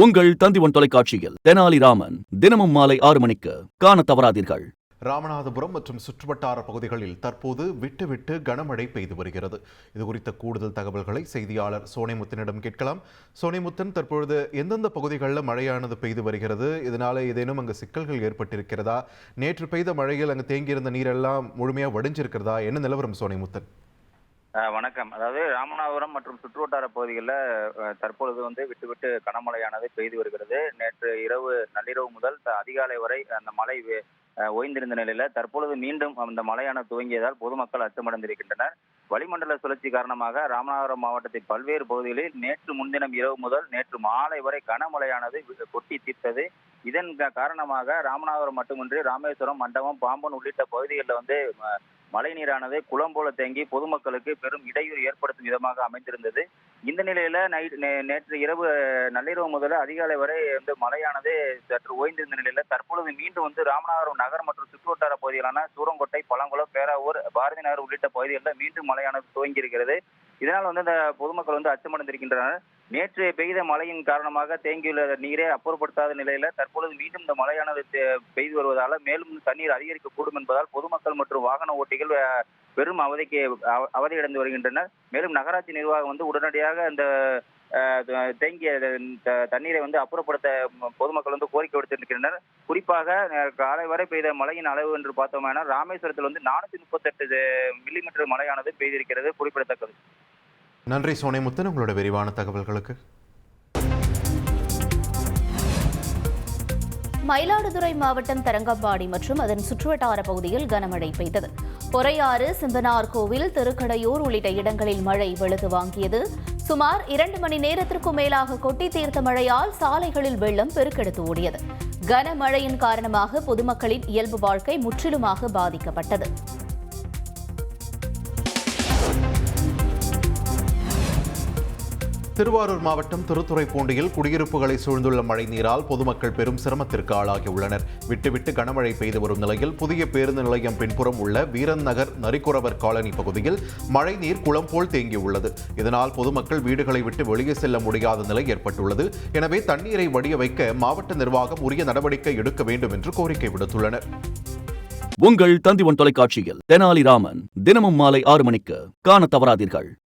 உங்கள் தந்திவன் தொலைக்காட்சியில் தெனாலிராமன் தினமும் மாலை ஆறு மணிக்கு காண தவறாதீர்கள். ராமநாதபுரம் மற்றும் சுற்றுவட்டார பகுதிகளில் தற்போது விட்டு விட்டு கனமழை பெய்து வருகிறது. இது குறித்த கூடுதல் தகவல்களை செய்தியாளர் சோனைமுத்தனிடம் கேட்கலாம். சோனைமுத்தன் தற்பொழுது எந்தெந்த பகுதிகளில் மழையானது பெய்து வருகிறது? இதனால ஏதேனும் அங்கு சிக்கல்கள் ஏற்பட்டிருக்கிறதா? நேற்று பெய்த மழையில் அங்கு தேங்கியிருந்த நீரெல்லாம் முழுமையாக வடிஞ்சிருக்கிறதா? என்ன நிலவரம் சோனைமுத்தன்? வணக்கம். அதாவது ராமநாதபுரம் மற்றும் சுற்றுவட்டார பகுதிகளில் தற்பொழுது வந்து விட்டு விட்டு கனமழையானது பெய்து வருகிறது. நேற்று இரவு நள்ளிரவு முதல் அதிகாலை வரை அந்த மழை அஹ், ஓய்ந்திருந்த நிலையில தற்பொழுது மீண்டும் அந்த மழையான துவங்கியதால் பொதுமக்கள் அச்சமடைந்திருக்கின்றனர். வளிமண்டல சுழற்சி காரணமாக ராமநாதபுரம் மாவட்டத்தின் பல்வேறு பகுதிகளில் நேற்று முன்தினம் இரவு முதல் நேற்று மாலை வரை கனமழையானது கொட்டி தீர்த்தது. இதன் காரணமாக ராமநாதபுரம் மட்டுமின்றி ராமேஸ்வரம் மண்டபம் பாம்பன் உள்ளிட்ட பகுதிகளில் வந்து மழை நீரானது குளம் போல தேங்கி பொதுமக்களுக்கு பெரும் இடையூறு ஏற்படுத்தும் விதமாக அமைந்திருந்தது. இந்த நிலையில நைட் நே- நேற்று இரவு நள்ளிரவு முதல் அதிகாலை வரை வந்து மழையானது சற்று ஓய்ந்திருந்த நிலையில தற்பொழுது மீண்டும் வந்து ராமநாதபுரம் நகர் மற்றும் சுற்றுவட்டார பகுதிகளான சூரங்கோட்டை பழங்குளம் பேராவூர் பாரதி நகர் உள்ளிட்ட பகுதிகளில் மீண்டும் மழையானது துவங்கி இருக்கிறது இதனால் வந்து இந்த பொதுமக்கள் வந்து அச்சமடைந்திருக்கின்றனர். நேற்று பெய்த மழையின் காரணமாக தேங்கியுள்ள நீரை அப்புறப்படுத்தாத நிலையில தற்பொழுது மீண்டும் இந்த மழையானது பெய்து வருவதால் மேலும் தண்ணீர் அதிகரிக்கக்கூடும் என்பதால் பொதுமக்கள் மற்றும் வாகன ஓட்டிகள் பெரும் அவதிக்கு அவதியடைந்து வருகின்றனர். மேலும் நகராட்சி நிர்வாகம் வந்து உடனடியாக இந்த தேங்கிய த- தண்ணீரை வந்து அப்புறப்படுத்த பொதுமக்கள் வந்து கோரிக்கை விடுத்திருக்கின்றனர். குறிப்பாக காலை வரை பெய்த மழையின் அளவு என்று பார்த்தோம்னா ராமேஸ்வரத்தில் வந்து நானூத்தி முப்பத்தெட்டு மில்லிமீட்டர் மழையானது பெய்திருக்கிறது குறிப்பிடத்தக்கது. நன்றி சோனைமுத்தன் உங்களோட விரிவான தகவல்களுக்கு. மயிலாடுதுறை மாவட்டம் தரங்கம்பாடி மற்றும் அதன் சுற்றுவட்டார பகுதியில் கனமழை பெய்தது. பொறையாறு சிம்பனார் கோவில் திருக்கடையூர் உள்ளிட்ட இடங்களில் மழை வெளுத்து வாங்கியது. சுமார் இரண்டு மணி நேரத்திற்கும் மேலாக கொட்டி தீர்த்த மழையால் சாலைகளில் வெள்ளம் பெருக்கெடுத்து ஓடியது. கனமழையின் காரணமாக பொதுமக்களின் இயல்பு வாழ்க்கை முற்றிலுமாக பாதிக்கப்பட்டது. திருவாரூர் மாவட்டம் திருத்துறைப்பூண்டியில் குடியிருப்புகளை சூழ்ந்துள்ள மழை நீரால் பொதுமக்கள் பெரும் சிரமத்திற்கு ஆளாகியுள்ளனர். விட்டுவிட்டு கனமழை பெய்து வரும் நிலையில் புதிய பேருந்து நிலையம் பின்புறம் உள்ள வீரன் நகர் நரிக்குறவர் காலனி பகுதியில் மழை நீர் குளம் போல் தேங்கியுள்ளது. இதனால் பொதுமக்கள் வீடுகளை விட்டு வெளியே செல்ல முடியாத நிலை ஏற்பட்டுள்ளது. எனவே தண்ணீரை வடிய வைக்க மாவட்ட நிர்வாகம் உரிய நடவடிக்கை எடுக்க வேண்டும் என்று கோரிக்கை விடுத்துள்ளனர். உங்கள் தந்திவன் தொலைக்காட்சியில் தெனாலிராமன் தினமும் மாலை ஆறு மணிக்கு காண தவறாதீர்கள்.